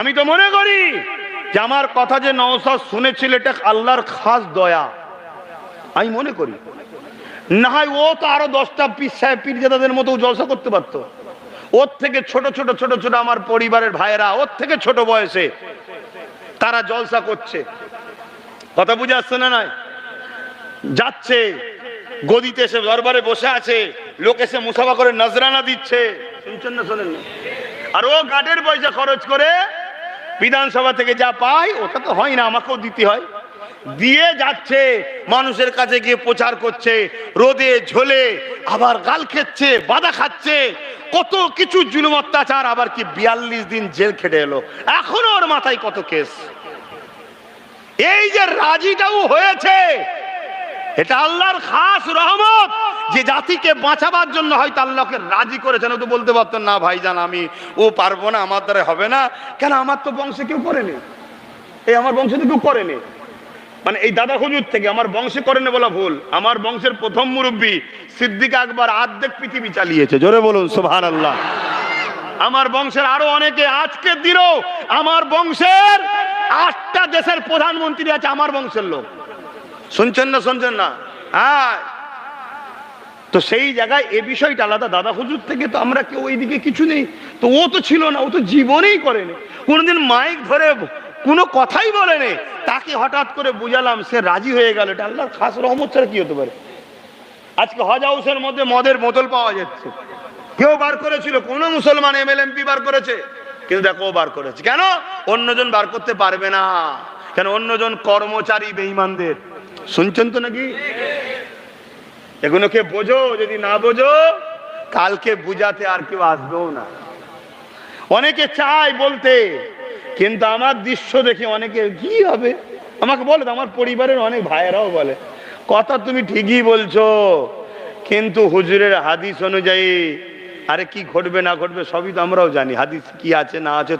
আমি তো মনে করি যে আমার কথা যে নওসাদ শুনেছিল, এটা আল্লাহর খাস দয়া। আমি মনে করি। না হয় ও তো আরও দশটা পিস সাহেব মতো জলসা করতে পারতো। ওর থেকে ছোট ছোট ছোট ছোট আমার পরিবারের ভাইয়েরা, ওর থেকে ছোট বয়সে তারা জলসা করছে। কথা বুঝে আসছে না নয় যাচ্ছে, গদিতে এসে দরবারে বসে আছে, লোক এসে মুসাফা করে নজরানা দিচ্ছে। শুনছেন না শোনেন আর ও গাটের পয়সা খরচ করে বিধানসভা থেকে যা পায় ওটা তো হয় না, আমাকেও দিতে হয়। দিয়ে যাচ্ছে, মানুষের কাছে গিয়ে প্রচার করছে, রোদে ঝোলে, আবার গাল খেচ্ছে বাধা খাচ্ছে, কত কিছু জুলুম অত্যাচার, আবার কি বিয়াল্লিশ দিন জেল খেটে এলো। এখনও ওর মাথায় কত কেস। এই যে রাজিটাও হয়েছে, এটা আল্লাহর খাস রহমত। যে জাতিকে বাঁচাবার জন্য হয়তো আল্লাহকে রাজি করেছেন তো বলতে পারতেন না ভাইজান, আমি, ও পারব না, আমার দ্বারা হবে না। কেন আমার তো বংশে কেউ করেনি? এই আমার বংশে তো কেউ করেনি। মানে এই দাদা হুজুর থেকে আমার বংশে করেনি বলা ভুল। আমার বংশের প্রথম মুরব্বী সিদ্দিক আকবর আর্ধেক পৃথিবী চালিয়েছে। জোরে বলুন সুবহান আল্লাহ আমার বংশের আরও অনেকে আজকের দিনও আমার বংশের আটটা দেশের প্রধানমন্ত্রী আছে, আমার বংশের লোক। শুনছেন না শুনছেন না? হ্যাঁ তো সেই জায়গায় এ বিষয়টা আলাদা। দাদা হুজুর থেকে তো আমরা কেউ ওইদিকে কিছু নেই। তো ও তো ছিল না, ও তো জীবনেই করেনি। কোনোদিন মাইক ধরে কোনো কথাই বলেনি তাকে হঠাৎ করে বুঝালাম সে রাজি হয়ে গেল। এটা আল্লাহর খাস রহমত ছাড়া কি হতে পারে? আজকে হজ হাউসের মধ্যে মদের বোতল পাওয়া যাচ্ছে। কেউ বার করেছিল, কোন মুসলমান এম এল এমপি বার করেছে। কিন্তু দেখো বার করেছে। কেন? অন্যজন বার করতে পারবে না। কেন? অন্যজন কর্মচারী বেঈমানদের। শুনছেন তো নাকি? এগুলোকে বোঝো, যদি না বোঝো, কালকে বুঝাতে আর কেউ আসবেও না। অনেকে চায় বলতে, কিন্তু আমার দৃশ্য দেখে অনেকে, কি হবে? আমাকে বলে, আমার পরিবারের অনেক ভাইয়েরাও বলে, কথা তুমি ঠিকই বলছো, কিন্তু হুজুরের হাদিস অনুযায়ী, আরে কি ঘটবে না ঘটবে সবই তো আমরাও জানি, হাদিস কি আছে না আছে